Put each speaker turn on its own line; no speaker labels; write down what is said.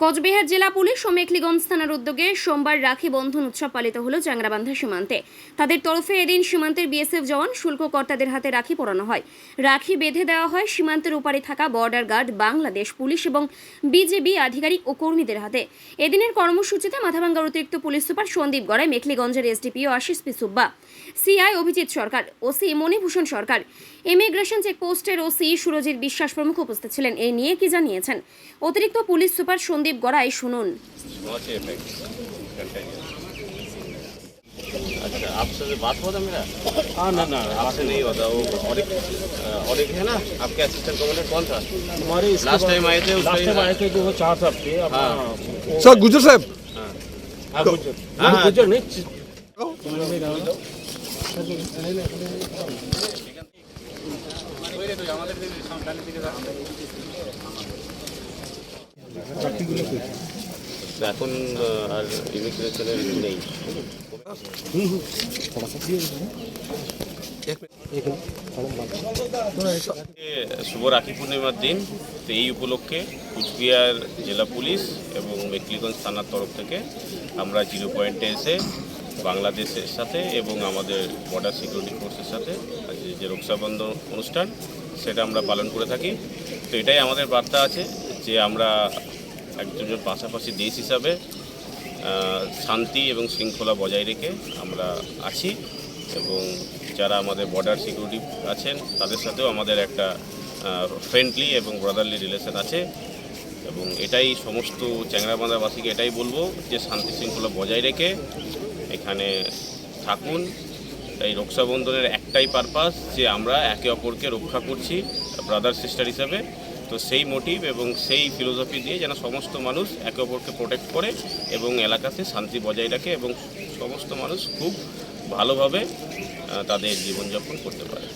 কোচবিহার জেলা পুলিশ ও মেখলিগঞ্জ থানার উদ্যোগে সোমবার রাখি বন্ধন উৎসব পালিত হলো চ্যাংরাবান্ধা সীমান্তে। তাদের তরফে এদিন সীমান্তের বিএসএফ জওয়ান শুল্ক কর্তাদের হাতে রাখি পরানো হয়। রাখি বেঁধে দেওয়া হয় সীমান্তের ওপারে থাকা বর্ডার গার্ড, বাংলাদেশ পুলিশ এবং বিজেপি আধিকারিক ও কর্মীদের হাতে। এদিনের কর্মসূচিতে মাথাভাঙ্গার অতিরিক্ত police super Sandip Garai, মেখলিগঞ্জের SDPO Ashis P Subba, CI Abhijit Sarkar, OC Manibhushan Sarkar. Immigration চেকপোস্টের OC Surajit Biswas প্রমুখ উপস্থিত ছিলেন। এই নিয়ে কি জানিয়েছেন? অতিরিক্ত পুলিশ সুপার সন্দীপ গড়াই শুনুন
Watch effect. Continue. अच्छा आपसे से बात हुआ था मेरा
हाँ ना ना
आपसे नहीं हुआ था वो और एक और एक है ना आपके असिस्टेंट कमांडर कौन था
हमारे इसके
लास्ट
बाद-
टाइम आए थे
लास्ट
उसमें
टाइम आए थे जो वो चार साहब थे अपना
हाँ।
वो-
सर गुजर साहब
हाँ
हाँ, गुजर
हाँ,
नहीं,
हाँ।
गुजर नहीं चि-
তো এখন আর ইমিগ্রেশনের নেই। শুভ রাখি পূর্ণিমার দিন। তো এই উপলক্ষে কুচবিহার জেলা পুলিশ এবং মেকলিগঞ্জ থানার তরফ থেকে আমরা জিরো পয়েন্টে এসে বাংলাদেশের সাথে এবং আমাদের বর্ডার সিকিউরিটি ফোর্সের সাথে যে রক্ষাবন্ধন অনুষ্ঠান, সেটা আমরা পালন করে থাকি। তো এটাই আমাদের বার্তা আছে। যে আমরা একজন পাশাপাশি দেশ হিসাবে শান্তি এবং শৃঙ্খলা বজায় রেখে আমরা আছি এবং যারা আমাদের বর্ডার সিকিউরিটি আছেন, তাদের সাথেও আমাদের একটা ফ্রেন্ডলি এবং ব্রাদারলি রিলেশন আছে এবং এটাই সমস্ত চ্যাংরাবান্ধাবাসীকে এটাই বলব যে শান্তি শৃঙ্খলা বজায় রেখে এখানে থাকুন। এই রক্ষাবন্ধনের একটাই পারপাস যে আমরা একে অপরকে রক্ষা করছি ব্রাদার সিস্টার হিসাবে। তো সেই মোটিভ এবং সেই ফিলোসফি দিয়ে যেন সমস্ত মানুষ একে অপরকে প্রোটেক্ট করে এবং এলাকাতে শান্তি বজায় রাখে এবং সমস্ত মানুষ খুব ভালোভাবে তাদের জীবনযাপন করতে পারে।